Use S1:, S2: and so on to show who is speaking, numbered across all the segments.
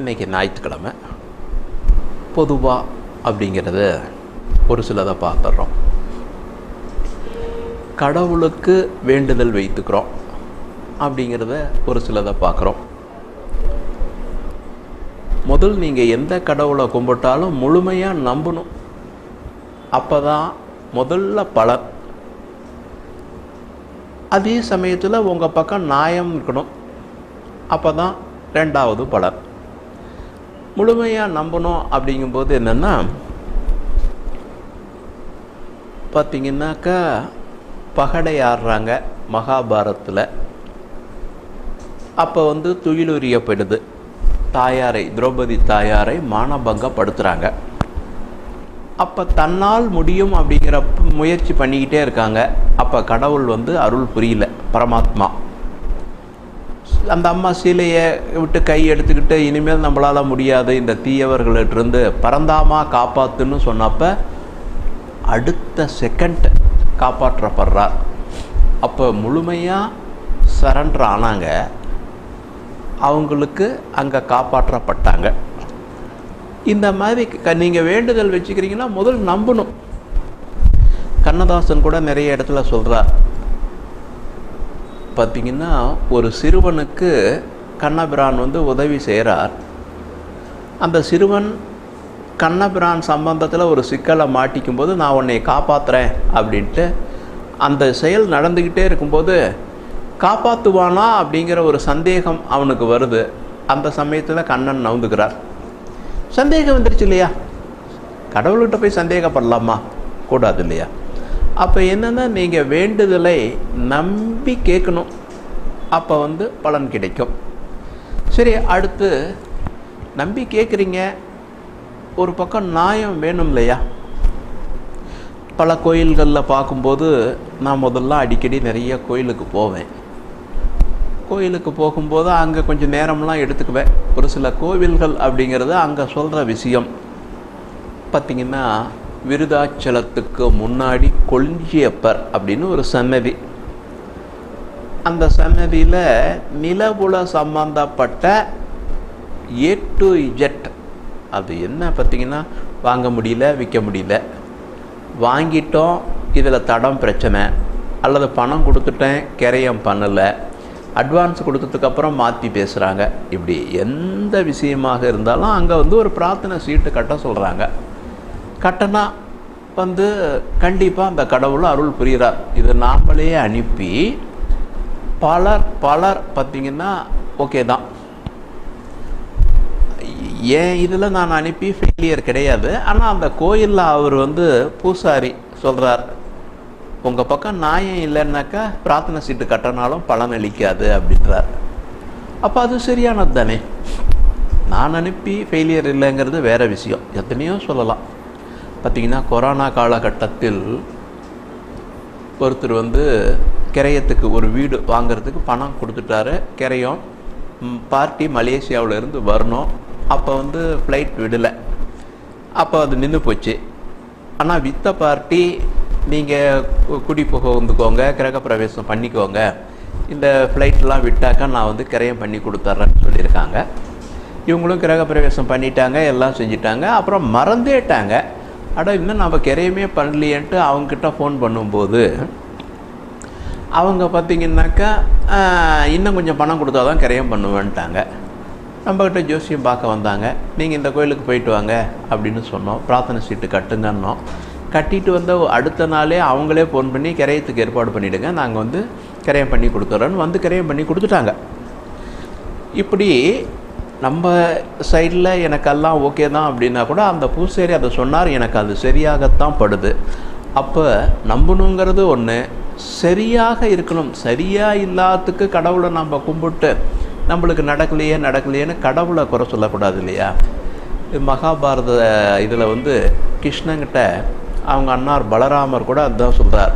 S1: இன்றைக்கி ஞாயிற்றுக்கிழமை பொதுவாக அப்படிங்கிறத ஒரு சிலதை பார்த்துட்றோம். கடவுளுக்கு வேண்டுதல் வைத்துக்கிறோம் அப்படிங்கிறத ஒரு சிலதை பார்க்குறோம். முதல் நீங்கள் எந்த கடவுளை கும்பிட்டாலும் முழுமையாக நம்பணும். அப்போ தான் முதல்ல பலன். அதே சமயத்தில் உங்கள் பக்கம் நியாயம் இருக்கணும். அப்போ தான் ரெண்டாவது பலன். முழுமையாக நம்பணும் அப்படிங்கும்போது என்னென்னா பார்த்தீங்கன்னாக்கா பகடை ஆடுறாங்க மகாபாரத்தில். அப்போ வந்து துயிலுரியப்படுது. தாயாரை திரௌபதி தாயாரை மானபங்கப்படுத்துகிறாங்க அப்போ தன்னால் முடியும் அப்படிங்கிற முயற்சி பண்ணிக்கிட்டே இருக்காங்க. அப்போ கடவுள் வந்து அருள் புரியல பரமாத்மா. அந்த அம்மா சீலையை விட்டு கை எடுத்துக்கிட்டு இனிமேல் நம்மளால் முடியாது இந்த தீயவர்களிட்டிருந்து பரந்தாமா காப்பாத்துன்னு சொன்னப்போ அடுத்த செகண்ட் காப்பாற்றப்படுறார் அப்போ முழுமையாக சரண்டர் ஆனாங்க. அவங்களுக்கு அங்கே காப்பாற்றப்பட்டாங்க. இந்த மாதிரி க நீங்கள் வேண்டுதல் வச்சுக்கிறீங்கன்னா முதல் நம்பணும். கண்ணதாசன் கூட நிறைய இடத்துல சொல்கிறார் பார்த்தீங்கன்னா ஒரு சிறுவனுக்கு கண்ணபிரான் வந்து உதவி செய்கிறார். அந்த சிறுவன் கண்ணபிரான் சம்பந்தத்தில் ஒரு சிக்கலை மாட்டிக்கும் போது நான் உன்னை காப்பாற்றுறேன் அப்படின்ட்டு அந்த செயல் நடந்துக்கிட்டே இருக்கும்போது காப்பாற்றுவானா அப்படிங்கிற ஒரு சந்தேகம் அவனுக்கு வருது. அந்த சமயத்தில் கண்ணன் நவுந்துக்கிறார். சந்தேகம் வந்துருச்சு இல்லையா? கடவுள்கிட்ட போய் சந்தேகப்படலாமா? கூடாது இல்லையா? அப்போ என்னென்னா நீங்கள் வேண்டுதலை நம்பி கேட்கணும். அப்போ வந்து பலன் கிடைக்கும். சரி அடுத்து நம்பி கேட்குறீங்க. ஒரு பக்கம் நியாயம் வேணும் இல்லையா? பல கோயில்களில் பார்க்கும்போது நான் முதல்ல அடிக்கடி நிறைய கோயிலுக்கு போவேன். கோயிலுக்கு போகும்போது அங்கே கொஞ்சம் நேரம்லாம் எடுத்துக்குவேன். ஒரு சில கோவில்கள் அப்படிங்கிறது அங்கே சொல்கிற விஷயம். பார்த்திங்கன்னா விருதாச்சலத்துக்கு முன்னாடி கொள்ஞ்சியப்பர் அப்படின்னு ஒரு சன்னதி. அந்த சன்னதியில் நிலவுல சம்பந்தப்பட்ட ஏ டு இஜெட் அது என்ன பார்த்திங்கன்னா வாங்க முடியல விற்க முடியல. வாங்கிட்டோம் இதில் தடம் பிரச்சனை. அல்லது பணம் கொடுத்துட்டேன் கிரையம் பண்ணலை. அட்வான்ஸ் கொடுத்ததுக்கப்புறம் மாற்றி பேசுகிறாங்க இப்படி எந்த விஷயமாக இருந்தாலும் அங்கே வந்து ஒரு பிரார்த்தனை சீட்டு கட்ட சொல்கிறாங்க கட்டணா வந்து கண்டிப்பாக அந்த கடவுளும் அருள் புரிகிறார் இது நாமளே அனுப்பி பலர் பலர் பார்த்திங்கன்னா ஓகே தான். ஏன் இதில் நான் அனுப்பி ஃபெயிலியர் கிடையாது. ஆனால் அந்த கோயிலில் அவர் வந்து பூசாரி சொல்கிறார் உங்கள் பக்கம் நியாயம் இல்லைன்னாக்கா பிரார்த்தனை சீட்டு கட்டினாலும் பலன் அளிக்காது அப்படின்றார். அப்போ அது சரியானது தானே? நான் அனுப்பி ஃபெயிலியர் இல்லைங்கிறது வேறு விஷயம். எத்தனையோ சொல்லலாம். பார்த்திங்கன்னா கொரோனா காலகட்டத்தில் ஒருத்தர் வந்து கிரையத்துக்கு ஒரு வீடு வாங்கிறதுக்கு பணம் கொடுத்துட்டாரு. கிரையம் பார்ட்டி மலேசியாவிலேருந்து வரணும். அப்போ வந்து ஃப்ளைட் விடலை. அப்போ அது நின்று போச்சு. ஆனால் வித்த பார்ட்டி நீங்கள் குடி புக வந்துக்கோங்க கிரகப்பிரவேசம் பண்ணிக்கோங்க. இந்த ஃப்ளைட்லாம் விட்டாக்கா நான் வந்து கிரயம் பண்ணி கொடுத்துட்றேன்னு சொல்லியிருக்காங்க. இவங்களும் கிரகப்பிரவேசம் பண்ணிட்டாங்க எல்லாம் செஞ்சிட்டாங்க. அப்புறம் மறந்தேட்டாங்க. அட இன்னும் நம்ம கிரையமே பண்ணலையேன்ட்டு அவங்கக்கிட்ட ஃபோன் பண்ணும்போது அவங்க பார்த்திங்கனாக்கா இன்னும் கொஞ்சம் பணம் கொடுத்தா தான் கிரயம் பண்ணுவேன்ட்டாங்க. நம்மக்கிட்ட ஜோசியம் பார்க்க வந்தாங்க. நீங்கள் இந்த கோயிலுக்கு போயிட்டு வாங்க அப்படின்னு சொன்னோம். பிரார்த்தனை சீட்டு கட்டுங்கன்னோம். கட்டிட்டு வந்த அடுத்த நாளே அவங்களே ஃபோன் பண்ணி கிரையத்துக்கு ஏற்பாடு பண்ணிவிடுங்க நாங்கள் வந்து கிரயம் பண்ணி கொடுத்துட்றோன்னு வந்து கிரையம் பண்ணி கொடுத்துட்டாங்க. இப்படி நம்ம சைடில் எனக்கெல்லாம் ஓகே தான் அப்படின்னா கூட அந்த பூசேரி அதை சொன்னார் எனக்கு அது சரியாகத்தான் படுது. அப்போ நம்பணுங்கிறது ஒன்று சரியாக இருக்கணும். சரியாக இல்லாததுக்கு கடவுளை நம்ம கும்பிட்டு நம்மளுக்கு நடக்கலையே நடக்கலையேன்னு கடவுளை குறை சொல்லக்கூடாது இல்லையா? மகாபாரத இதில் வந்து கிருஷ்ணங்கிட்ட அவங்க அண்ணார் பலராமர் கூட அதுதான் சொல்கிறார்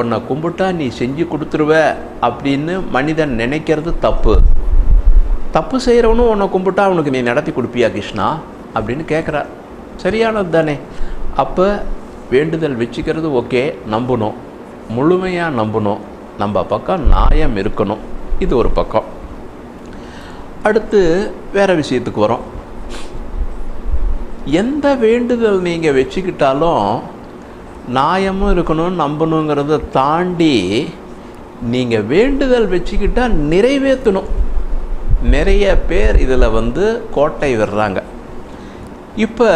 S1: உன்னை கும்பிட்டா நீ செஞ்சு கொடுத்துருவ அப்படின்னு மனிதன் நினைக்கிறது தப்பு. தப்பு செய்கிறவனும் உன்னை கும்பிட்டா அவனுக்கு நீ நடத்தி கொடுப்பியா கிருஷ்ணா? அப்படின்னு கேட்குறார் சரியானது தானே அப்போ வேண்டுதல் வச்சுக்கிறது ஓகே நம்பணும். முழுமையாக நம்பணும். நம்ம பக்கம் நியாயம் இருக்கணும். இது ஒரு பக்கம். அடுத்து வேறு விஷயத்துக்கு வரோம். எந்த வேண்டுதல் நீங்கள் வச்சுக்கிட்டாலும் நியாயமும் இருக்கணும் நம்பணுங்கிறத தாண்டி நீங்கள் வேண்டுதல் வச்சுக்கிட்டால் நிறைவேற்றணும் நிறைய பேர் இதில் வந்து கோட்டை விடுறாங்க. இப்போ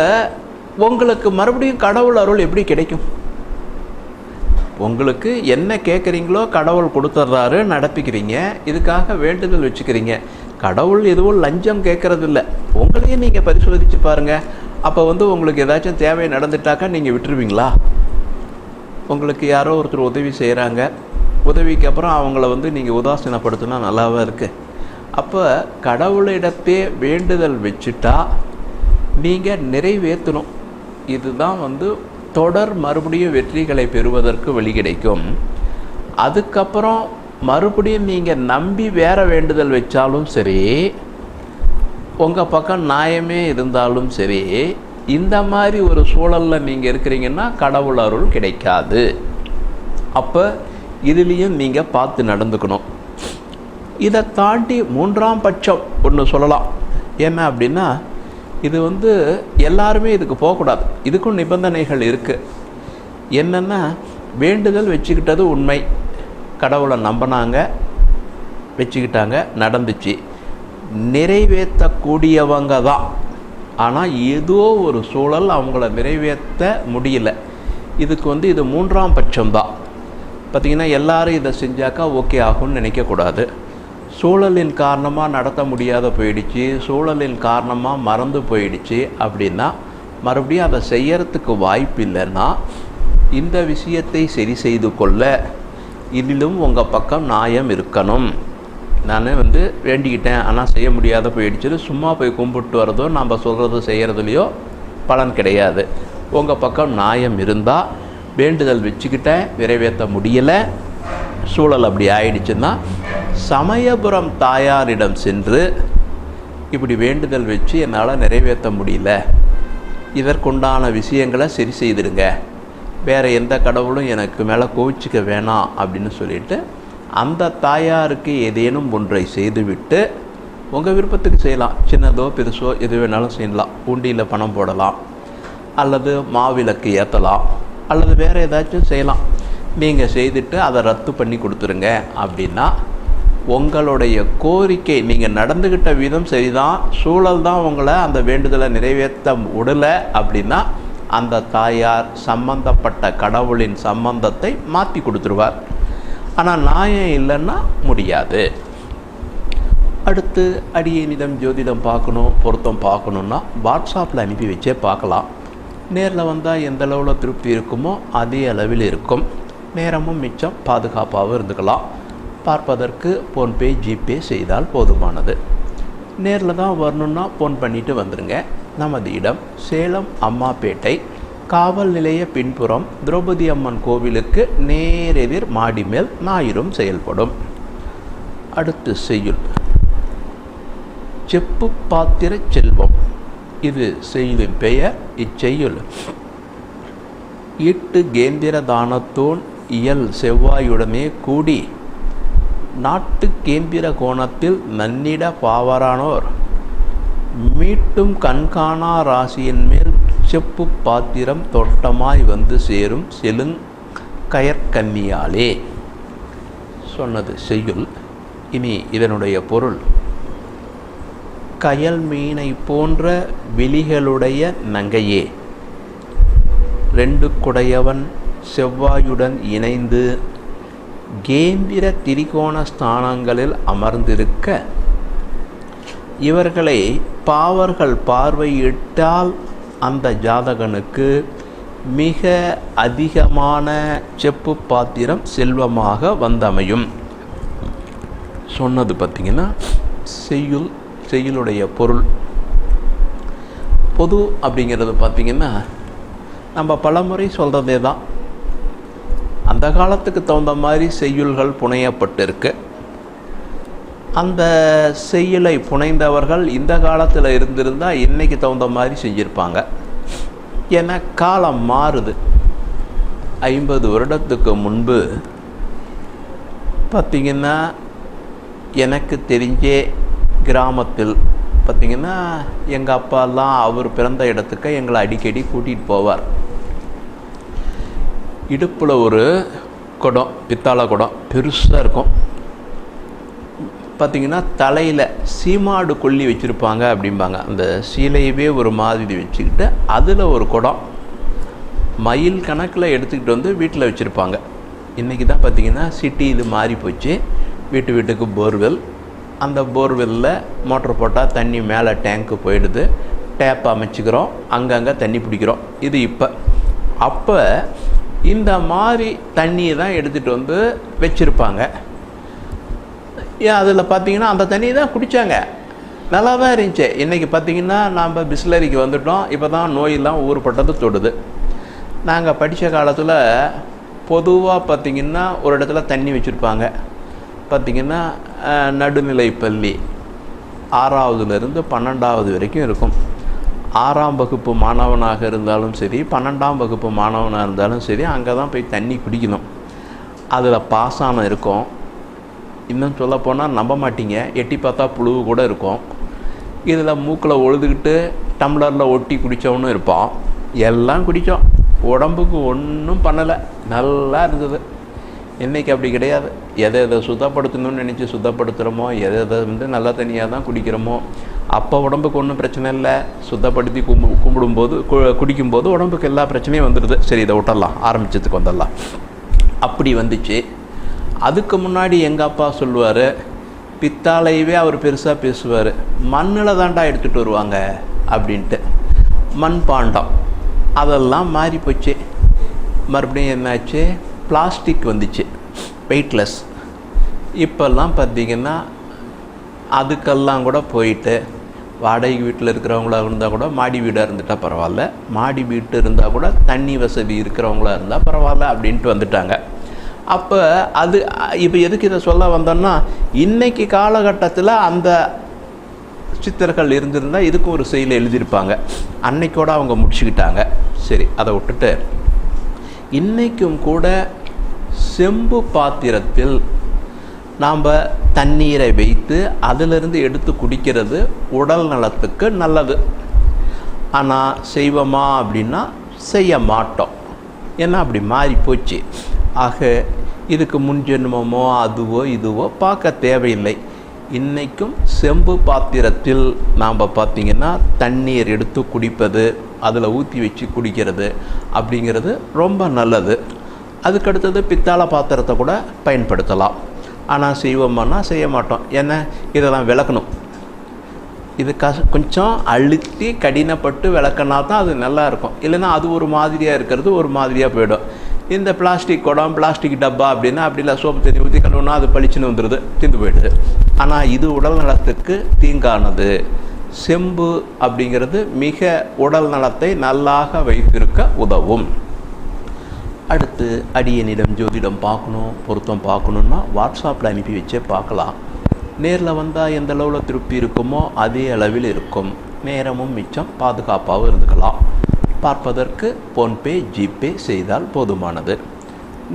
S1: உங்களுக்கு மறுபடியும் கடவுள் அருள் எப்படி கிடைக்கும்? உங்களுக்கு என்ன கேட்குறீங்களோ கடவுள் கொடுத்துட்றாரு நடப்பிக்கிறீங்க. இதுக்காக வேண்டுதல் வச்சுக்கிறீங்க. கடவுள் எதுவும் லஞ்சம் கேட்கறதில்ல உங்களையும் நீங்கள் பரிசோதித்து பாருங்கள் அப்போ வந்து உங்களுக்கு ஏதாச்சும் தேவை நடந்துட்டாக்கா நீங்கள் விட்டுருவீங்களா? உங்களுக்கு யாரோ ஒருத்தர் உதவி செய்கிறாங்க உதவிக்கு அப்புறம் அவங்கள வந்து நீங்கள் உதாசீனப்படுத்தினா நல்லாவா இருக்குது அப்போ கடவுளிடத்தே வேண்டுதல் வச்சுட்டா நீங்கள் நிறைவேற்றணும். இதுதான் வந்து தொடர் மறுபடியும் வெற்றிகளை பெறுவதற்கு வழி கிடைக்கும். அதுக்கப்புறம் மறுபடியும் நீங்கள் நம்பி வேற வேண்டுதல் வச்சாலும் சரி உங்கள் பக்கம் நியாயமே இருந்தாலும் சரி இந்த மாதிரி ஒரு சூழலில் நீங்கள் இருக்கிறீங்கன்னா கடவுள் அருள் கிடைக்காது. அப்போ இதுலேயும் நீங்கள் பார்த்து நடந்துக்கணும். இதை தாண்டி மூன்றாம் பட்சம் ஒன்று சொல்லலாம். ஏன்னா அப்படின்னா இது வந்து எல்லாருமே இதுக்கு போகக்கூடாது. இதுக்கும் நிபந்தனைகள் இருக்குது என்னென்னா வேண்டுதல் வச்சுக்கிட்டது உண்மை. கடவுளை நம்பினாங்க வச்சுக்கிட்டாங்க நடந்துச்சு. நிறைவேற்றக்கூடியவங்க தான் ஆனால் ஏதோ ஒரு சூழல் அவங்கள நிறைவேற்ற முடியல. இதுக்கு வந்து இது மூன்றாம் பட்சம்தான். பார்த்திங்கன்னா எல்லோரும் இதை செஞ்சாக்கா ஓகே ஆகும்னு நினைக்கக்கூடாது. சூழலின் காரணமாக நடத்த முடியாத போயிடுச்சு சூழலின் காரணமாக மறந்து போயிடுச்சு அப்படின்னா மறுபடியும் அதை செய்யறதுக்கு வாய்ப்பு இல்லைன்னா இந்த விஷயத்தை சரி செய்து கொள்ள இதிலும் உங்கள் பக்கம் நியாயம் இருக்கணும். நான் வந்து வேண்டிக்கிட்டேன் ஆனால் செய்ய முடியாத போயிடுச்சுன்னு சும்மா போய் கும்பிட்டு வரதோ நம்ம சொல்கிறது செய்கிறதுலையோ பலன் கிடையாது. உங்கள் பக்கம் நியாயம் இருந்தால் வேண்டுதல் வச்சுக்கிட்டேன் நிறைவேற்ற முடியலை சூழல் அப்படி ஆயிடுச்சுன்னா சமயபுரம் தாயாரிடம் சென்று இப்படி வேண்டுதல் வச்சு என்னால் நிறைவேற்ற முடியல. இதற்குண்டான விஷயங்களை சரி செய்திருங்க வேறு எந்த கடவுளும் எனக்கு மேலே கோவிச்சிக்க வேணாம் அப்படின்னு சொல்லிட்டு அந்த தாயாருக்கு ஏதேனும் ஒன்றை செய்துவிட்டு உங்கள் விருப்பத்துக்கு செய்யலாம். சின்னதோ பெருசோ எது வேணாலும் செய்யலாம். உண்டியில் பணம் போடலாம். அல்லது மாவிளக்கு ஏற்றலாம் அல்லது வேறு ஏதாச்சும் செய்யலாம். நீங்கள் செய்துட்டு அதை ரத்து பண்ணி கொடுத்துருங்க அப்படின்னா உங்களுடைய கோரிக்கை நீங்கள் நடந்துக்கிட்ட விதம் சரிதான் சூழல் தான் உங்களை அந்த வேண்டுதலை நிறைவேற்ற விடலை அப்படின்னா அந்த தாயார் சம்பந்தப்பட்ட கடவுளின் சம்பந்தத்தை மாற்றி கொடுத்துருவார். ஆனால் நியாயம் இல்லைன்னா முடியாது. அடுத்து அடியேனிடம் ஜோதிடம் பார்க்கணும் பொருத்தம் பார்க்கணுன்னா வாட்ஸ்அப்பில் அனுப்பி வச்சே பார்க்கலாம். நேரில் வந்தால் எந்த அளவில் திருப்தி இருக்குமோ அதே அளவில் இருக்கும். நேரமும் மிச்சம் பாதுகாப்பாகவும் இருந்துக்கலாம். பார்ப்பதற்கு ஃபோன்பே ஜிபே செய்தால் போதுமானது. நேரில் தான் வரணுன்னா ஃபோன் பண்ணிவிட்டு வந்துடுங்க நமது இடம் சேலம் அம்மாப்பேட்டை காவல் நிலைய பின்புறம் திரௌபதி அம்மன் கோவிலுக்கு நேரெதிர் மாடி மேல் ஞாயிறும் செயல்படும். அடுத்து செய்யுள். செப்பு பாத்திர செல்வம். இது செய்யுளின் பெயர் இச்செய்யுள். ஈட்டு கேந்திர தானத்தோன் இயல் செவ்வாயுடனே கூடி நாட்டு கேம்பிர கோணத்தில் நன்னிட பாவரானோர். மீட்டும் கண்காணா ராசியின் மேல் செப்பு பாத்திரம் தொட்டமாய் வந்து சேரும் செலுங் கயற்கன்னியாலே. சொன்னது செய்யுள். இனி இதனுடைய பொருள். கயல் மீனை போன்ற விழிகளுடைய நங்கையே. ரெண்டு குடையவன் செவ்வாயுடன் இணைந்து கேந்திர திரிகோண ஸ்தானங்களில் அமர்ந்திருக்க இவர்களை பாவர்கள் பார்வையிட்டால் அந்த ஜாதகனுக்கு மிக அதிகமான செப்பு பாத்திரம் செல்வமாக வந்தமையும். சொன்னது பார்த்திங்கன்னா செய்யுள் செய்யுளுடைய பொருள். பொது அப்படிங்கிறது பார்த்திங்கன்னா நம்ம பலமுறை சொல்கிறதே தான் அந்த காலத்துக்கு தகுந்த மாதிரி செய்யுள்கள் புனையப்பட்டிருக்கு. அந்த செய்யுளை புனைந்தவர்கள் இந்த காலத்தில் இருந்திருந்தால் இன்றைக்கு தகுந்த மாதிரி செஞ்சுருப்பாங்க. ஏன்னா காலம் மாறுது. ஐம்பது வருடத்துக்கு முன்பு பார்த்திங்கன்னா எனக்கு தெரிஞ்சே கிராமத்தில் பார்த்திங்கன்னா எங்கள் அப்பாலாம் அவர் பிறந்த இடத்துக்கு எங்களை அடிக்கடி கூட்டிகிட்டு போவார். இடுப்பில் ஒரு குடம் பித்தாளை குடம் பெருசாக இருக்கும். பார்த்திங்கன்னா தலையில் சீமாடு கொல்லி வச்சுருப்பாங்க அப்படிம்பாங்க. அந்த சீலையவே ஒரு மாதிரி வச்சுக்கிட்டு அதில் ஒரு குடம் மயில் கணக்கில் எடுத்துக்கிட்டு வந்து வீட்டில் வச்சுருப்பாங்க. இன்றைக்கி தான் பார்த்திங்கன்னா சிட்டி இது மாறி போச்சு. வீட்டு வீட்டுக்கு போர்வெல். அந்த போர்வெல்லில் மோட்ரு போட்டால் தண்ணி மேலே டேங்க்கு போயிடுது. டேப் அமைச்சிக்கிறோம். அங்கங்கே தண்ணி பிடிக்கிறோம். இது இப்போ. அப்போ இந்த மாதிரி தண்ணியை தான் எடுத்துகிட்டு வந்து வச்சுருப்பாங்க. ஏன் அதில் பார்த்தீங்கன்னா அந்த தண்ணியை தான் குடித்தாங்க நல்லா தான் இருந்துச்சு. இன்றைக்கி பார்த்தீங்கன்னா நாம் பிஸ்லரிக்கு வந்துட்டோம். இப்போ தான் நோயெல்லாம் ஊறுபட்டது தொடுது. நாங்கள் படித்த காலத்தில் பொதுவாக பார்த்திங்கன்னா ஒரு இடத்துல தண்ணி வச்சுருப்பாங்க. பார்த்திங்கன்னா நடுநிலை பள்ளி. ஆறாவதுலேருந்து பன்னெண்டாவது வரைக்கும் இருக்கும். ஆறாம் வகுப்பு மாணவனாக இருந்தாலும் சரி பன்னெண்டாம் வகுப்பு மாணவனாக இருந்தாலும் சரி அங்கே தான் போய் தண்ணி குடிக்கணும். அதில் பாசானம் இருக்கும். இன்னும் சொல்லப்போனால் நம்ப மாட்டீங்க. எட்டி பார்த்தா புழுவு கூட இருக்கும். இதில் மூக்கில் ஒழுதுகிட்டு டம்ளரில் ஒட்டி குடித்தவனும் இருப்பான். எல்லாம் குடித்தோம் உடம்புக்கு ஒன்றும் பண்ணலை. நல்லா இருந்தது. இன்றைக்கி அப்படி கிடையாது. எதை எதை சுத்தப்படுத்தணும்னு நினச்சி சுத்தப்படுத்துகிறோமோ எதை எதை வந்து நல்ல தண்ணியாக தான் குடிக்கிறோமோ அப்போ உடம்புக்கு ஒன்றும் பிரச்சனை இல்லை. சுத்தப்படுத்தி கும்பு கும்பிடும்போது கு குடிக்கும்போது உடம்புக்கு எல்லா பிரச்சனையும் வந்துடுது சரி இதை விட்டலாம் ஆரம்பிச்சதுக்கு வந்துடலாம். அப்படி வந்துச்சு. அதுக்கு முன்னாடி எங்கள் அப்பா சொல்லுவார் பித்தாலையவே அவர் பெருசாக பேசுவார். மண்ணில் தாண்டா எடுத்துகிட்டு வருவாங்க அப்படின்ட்டு. மண் பாண்டம் அதெல்லாம் மாறி போச்சு மறுபடியும் என்னாச்சு? பிளாஸ்டிக் வந்துச்சு வெயிட்லெஸ் இப்போல்லாம் பார்த்திங்கன்னா அதுக்கெல்லாம் கூட போயிட்டு வாடகை வீட்டில் இருக்கிறவங்களா இருந்தால் கூட மாடி வீடாக இருந்துட்டால் பரவாயில்ல. மாடி வீட்டு இருந்தால் கூட தண்ணி வசதி இருக்கிறவங்களா இருந்தால் பரவாயில்ல அப்படின்ட்டு வந்துட்டாங்க. அப்போ அது இப்போ எதுக்கு இதை சொல்ல வந்தோன்னா இன்றைக்கி காலகட்டத்தில் அந்த சித்தர்கள் இருந்திருந்தால் இதுக்கும் ஒரு செயல் எழுதியிருப்பாங்க. அன்னைக்கோடு அவங்க முடிச்சுக்கிட்டாங்க. சரி அதை விட்டுட்டு இன்றைக்கும் கூட செம்பு பாத்திரத்தில் நாம் தண்ணீரை வைத்து அதிலிருந்து எடுத்து குடிக்கிறது உடல் நலத்துக்கு நல்லது. ஆனால் செய்வோமா அப்படின்னா செய்ய மாட்டோம். ஏன்னா அப்படி மாறி போச்சு. ஆக இதுக்கு முன்ஜென்மமோ அதுவோ இதுவோ பார்க்க தேவையில்லை. இன்றைக்கும் செம்பு பாத்திரத்தில் நாம் பார்த்திங்கன்னா தண்ணீர் எடுத்து குடிப்பது அதில் ஊற்றி வச்சு குடிக்கிறது அப்படிங்கிறது ரொம்ப நல்லது. அதுக்கடுத்தது பித்தாள பாத்திரத்தை கூட பயன்படுத்தலாம். ஆனால் செய்வோமானா செய்ய மாட்டோம் ஏன்னா இதெல்லாம் விளக்கணும். இது கஷ கொஞ்சம் அழுத்தி கடினப்பட்டு விளக்கினா தான் அது நல்லா இருக்கும். இல்லைன்னா அது ஒரு மாதிரியாக இருக்கிறது ஒரு மாதிரியாக போயிடும். இந்த பிளாஸ்டிக் குடம் பிளாஸ்டிக் டப்பா அப்படின்னா அப்படி இல்லை சோப்பு தண்ணி ஊற்றி கழுவுனா அது பளிச்சுன்னு வந்துடுது தீந்து போயிடுது. ஆனால் இது உடல் நலத்துக்கு தீங்கானது. செம்பு அப்படிங்கிறது மிக உடல் நலத்தை நல்லாக வைத்திருக்க உதவும். அடுத்து அடியனிடம் ஜோதிடம் பார்க்கணும் பொருத்தம் பார்க்கணுன்னா வாட்ஸ்அப்பில் அனுப்பி வச்சே பார்க்கலாம். நேரில் வந்தால் எந்த அளவில் திருப்தி இருக்குமோ அதே அளவில் இருக்கும். நேரமும் மிச்சம் பாதுகாப்பாகவும் இருந்துக்கலாம். பார்ப்பதற்கு ஃபோன்பே ஜிபே செய்தால் போதுமானது.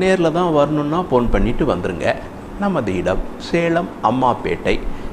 S1: நேரில் தான் வரணுன்னா ஃபோன் பண்ணிவிட்டு வந்துருங்க. நமது இடம் சேலம் அம்மாப்பேட்டை.